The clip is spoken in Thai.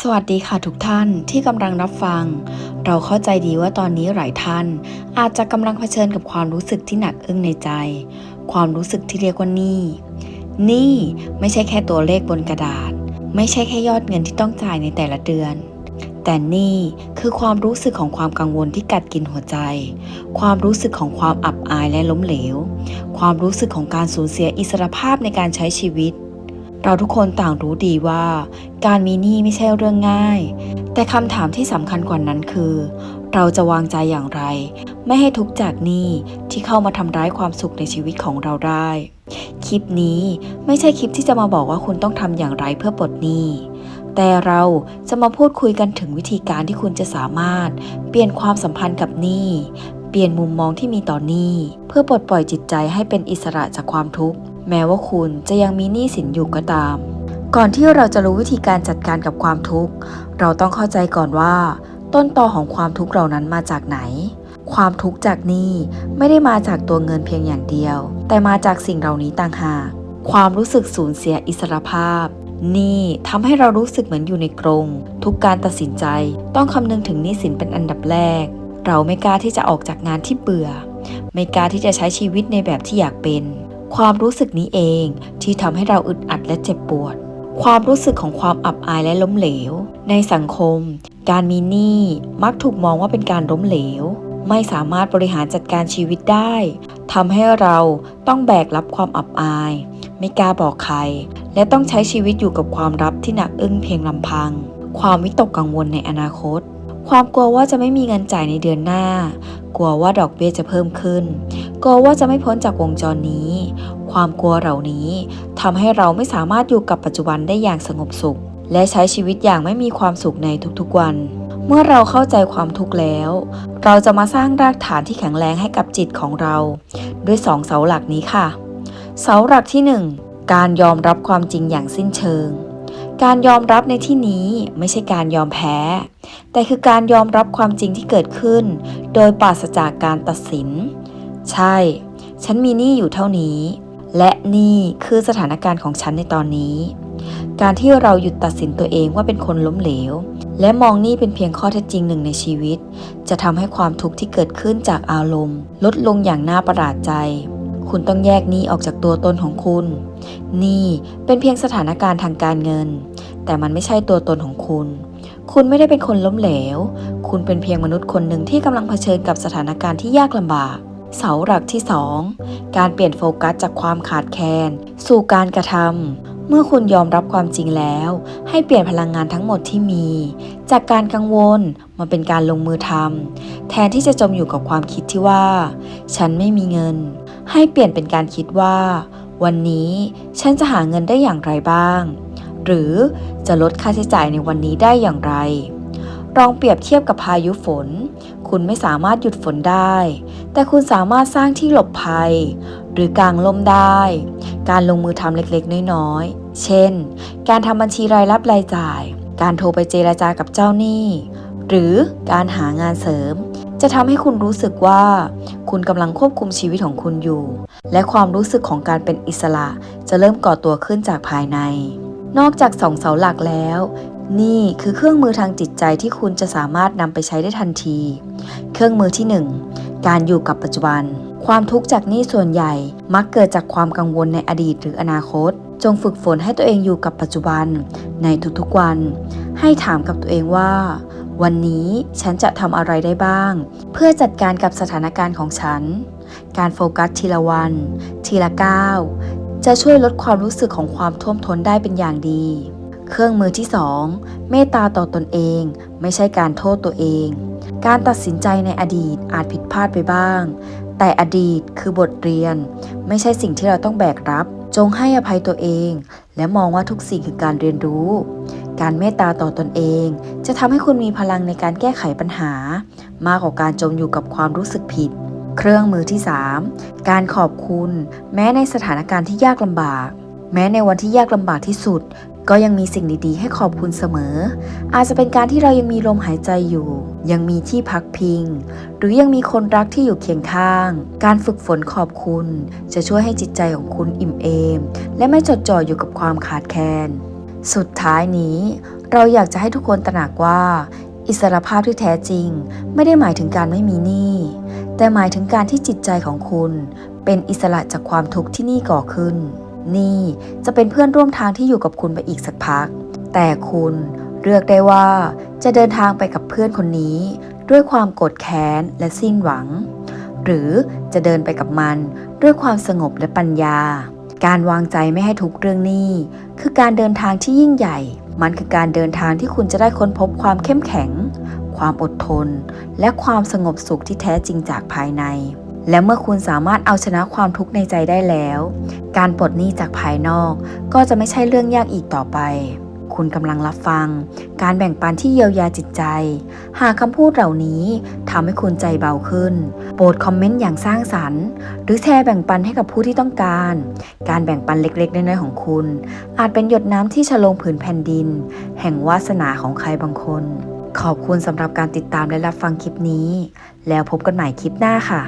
สวัสดีค่ะทุกท่านที่กำลังรับฟัง เราเข้าใจดีว่าตอนนี้หลายท่าน อาจจะกำลังเผชิญกับความรู้สึกที่หนักอึ้งในใจ ความรู้สึกที่เรียกว่านี้หนี้ไม่ใช่แค่ตัวเลขบนกระดาษ ไม่ใช่แค่ยอดเงินที่ต้องจ่ายในแต่ละเดือน แต่นี่คือความรู้สึกของความกังวลที่กัดกินหัวใจ ความรู้สึกของความอับอายและล้มเหลว ความรู้สึกของการสูญเสียอิสรภาพในการใช้ชีวิต เราทุกคนต่างรู้ดีว่า การมีหนี้ไม่ใช่เรื่องง่าย แต่คำถามที่สำคัญกว่านั้นคือ เราจะวางใจอย่างไร ไม่ให้ทุกจากหนี้ที่เข้ามาทำร้ายความสุขในชีวิตของเราได้ คลิปนี้ไม่ใช่คลิปที่จะมาบอกว่าคุณต้องทำอย่างไรเพื่อปลดหนี้แต่เราจะมาพูดคุยกันถึงวิธีการที่คุณจะสามารถ เปลี่ยนความสัมพันธ์กับหนี้ เปลี่ยนมุมมองที่มีต่อหนี้ เพื่อปลดปล่อยจิตใจให้เป็นอิสระจากความทุกข์ แม้ว่าคุณจะยังมีหนี้สินอยู่ก็ตาม ก่อนที่เราจะรู้วิธีการจัดการกับความทุกข์ เราต้องเข้าใจก่อนว่า ต้นตอของความทุกข์เหล่านั้นมาจากไหน ความทุกข์จากหนี้ไม่ได้มาจากตัวเงินเพียงอย่างเดียว แต่มาจากสิ่งเหล่านี้ต่างหาก ความรู้สึกสูญเสียอิสรภาพหนี่ทำให้เรารู้สึกเหมือนอยู่ในกรง ทุกการตัดสินใจต้องคำนึงถึงหนี้สินเป็นอันดับแรก เราไม่กล้าที่จะออกจากงานที่เบื่อ ไม่กล้าที่จะใช้ชีวิตในแบบที่อยากเป็น ความรู้สึกนี้เองที่ทำให้เราอึดอัดและเจ็บปวด ความรู้สึกของความอับอายและล้มเหลว ในสังคม การมีหนี้มักถูกมองว่าเป็นการล้มเหลว ไม่สามารถบริหารจัดการชีวิตได้ทำให้เราต้องแบกรับความอับอาย ไม่กล้าบอกใคร และต้องใช้ชีวิตอยู่กับความรับที่หนักอึ้งเพียงลำพัง ความวิตกกังวลในอนาคต ความกลัวว่าจะไม่มีเงินจ่ายในเดือนหน้า กลัวว่าดอกเบี้ยจะเพิ่มขึ้น กลัวว่าจะไม่พ้นจากวงจรนี้ ความกลัวเหล่านี้ทำให้เราไม่สามารถอยู่กับปัจจุบันได้อย่างสงบสุข และใช้ชีวิตอย่างไม่มีความสุขในทุกๆวัน เมื่อเราเข้าใจความทุกข์แล้ว เราจะมาสร้างรากฐานที่แข็งแรงให้กับจิตของเรา ด้วยสองเสาหลักนี้ค่ะ เสาหลักที่หนึ่งการยอมรับความจริงอย่างสิ้นเชิงการยอมรับในที่นี้ไม่ใช่การยอมแพ้ แต่คือการยอมรับความจริงที่เกิดขึ้น โดยปราศจากการตัดสิน ใช่ ฉันมีหนี้อยู่เท่านี้ และนี่คือสถานการณ์ของฉันในตอนนี้ การที่เราหยุดตัดสินตัวเองว่าเป็นคนล้มเหลว และมองนี่เป็นเพียงข้อเท็จจริงหนึ่งในชีวิต จะทำให้ความทุกข์ที่เกิดขึ้นจากอารมณ์ ลดลงอย่างน่าประหลาดใจ คุณต้องแยกนี้ออกจากตัวตนของคุณ นี่เป็นเพียงสถานการณ์ทางการเงิน แต่มันไม่ใช่ตัวตนของคุณคุณไม่ได้เป็นคนล้มเหลว คุณเป็นเพียงมนุษย์คนหนึ่งที่กำลังเผชิญกับสถานการณ์ที่ยากลำบาก เสาหลักที่ 2 การเปลี่ยนโฟกัสจากความขาดแคลนสู่การกระทำ เมื่อคุณยอมรับความจริงแล้ว ให้เปลี่ยนพลังงานทั้งหมดที่มี จากการกังวลมาเป็นการลงมือทำแทนที่จะจมอยู่กับความคิดที่ว่า ฉันไม่มีเงิน ให้เปลี่ยนเป็นการคิดว่า วันนี้ฉันจะหาเงินได้อย่างไรบ้าง หรือจะลดค่าใช้จ่ายในวันนี้ได้อย่างไรลองเปรียบเทียบกับพายุฝน คุณไม่สามารถหยุดฝนได้ แต่คุณสามารถสร้างที่หลบภัย หรือกางล่มได้ การลงมือทำเล็กๆ น้อยๆ เช่น การทำบัญชีรายรับรายจ่าย การโทรไปเจราจากับเจ้าหนี้ หรือการหางานเสริม จะทำให้คุณรู้สึกว่า คุณกำลังควบคุมชีวิตของคุณอยู่ และความรู้สึกของการเป็นอิสระจะเริ่มก่อตัวขึ้นจากภายใน นอกจากสองเสาหลักแล้วนี่คือเครื่องมือทางจิตใจที่คุณจะสามารถนำไปใช้ได้ทันที เครื่องมือที่ 1 การอยู่กับปัจจุบัน ความทุกข์จากหนี้ส่วนใหญ่ มักเกิดจากความกังวลในอดีตหรืออนาคต จงฝึกฝนให้ตัวเองอยู่กับปัจจุบัน ในทุกๆวัน ให้ถามกับตัวเองว่า วันนี้ฉันจะทำอะไรได้บ้าง เพื่อจัดการกับสถานการณ์ของฉัน การโฟกัสทีละวัน ทีละก้าวจะช่วยลดความรู้สึกของความท่วมท้นได้เป็นอย่างดี เครื่องมือที่ 2 เมตตาต่อตนเอง ไม่ใช่การโทษตัวเอง การตัดสินใจในอดีตอาจผิดพลาดไปบ้าง แต่อดีตคือบทเรียน ไม่ใช่สิ่งที่เราต้องแบกรับ จงให้อภัยตัวเอง และมองว่าทุกสิ่งคือการเรียนรู้ การเมตตาต่อตนเอง จะทำให้คุณมีพลังในการแก้ไขปัญหา มากกว่าการจมอยู่กับความรู้สึกผิด เครื่องมือที่ 3 การขอบคุณ แม้ในสถานการณ์ที่ยากลำบาก แม้ในวันที่ยากลำบากที่สุด ก็ยังมีสิ่งดีๆ ให้ขอบคุณเสมอ อาจจะเป็นการที่เรายังมีลมหายใจอยู่ ยังมีที่พักพิง หรือยังมีคนรักที่อยู่เคียงข้าง การฝึกฝนขอบคุณ จะช่วยให้จิตใจของคุณอิ่มเอม และไม่จดจ่ออยู่กับความขาดแคลน สุดท้ายนี้ เราอยากจะให้ทุกคนตระหนักว่า อิสรภาพที่แท้จริง ไม่ได้หมายถึงการไม่มีหนี้แต่หมายถึงการที่จิตใจของคุณ เป็นอิสระจากความทุกข์ที่หนี่ก่อขึ้น นี่จะเป็นเพื่อนร่วมทางที่อยู่กับคุณไปอีกสักพัก แต่คุณเลือกได้ว่าจะเดินทางไปกับเพื่อนคนนี้ ด้วยความโกรธแค้นและสิ้นหวัง หรือจะเดินไปกับมันด้วยความสงบและปัญญา การวางใจไม่ให้ทุกเรื่องนี้ คือการเดินทางที่ยิ่งใหญ่ มันคือการเดินทางที่คุณจะได้ค้นพบความเข้มแข็ง ความอดทน และความสงบสุขที่แท้จริงจากภายใน และเมื่อคุณสามารถเอาชนะความทุกข์ในใจได้แล้ว การปลดหนี้จากภายนอกก็จะไม่ใช่เรื่องยากอีกต่อไป คุณกำลังรับฟัง การแบ่งปันที่เยียวยาจิตใจ หากคำพูดเหล่านี้ทำให้คุณใจเบาขึ้น โปรดคอมเมนต์อย่างสร้างสรรค์ หรือแชร์แบ่งปันให้กับผู้ที่ต้องการ การแบ่งปันเล็กๆน้อยๆของคุณ อาจเป็นหยดน้ำที่ฉลงผืนแผ่นดิน แห่งวาสนาของใครบางคนขอบคุณสำหรับการติดตามและรับฟังคลิปนี้ แล้วพบกันใหม่คลิปหน้าค่ะ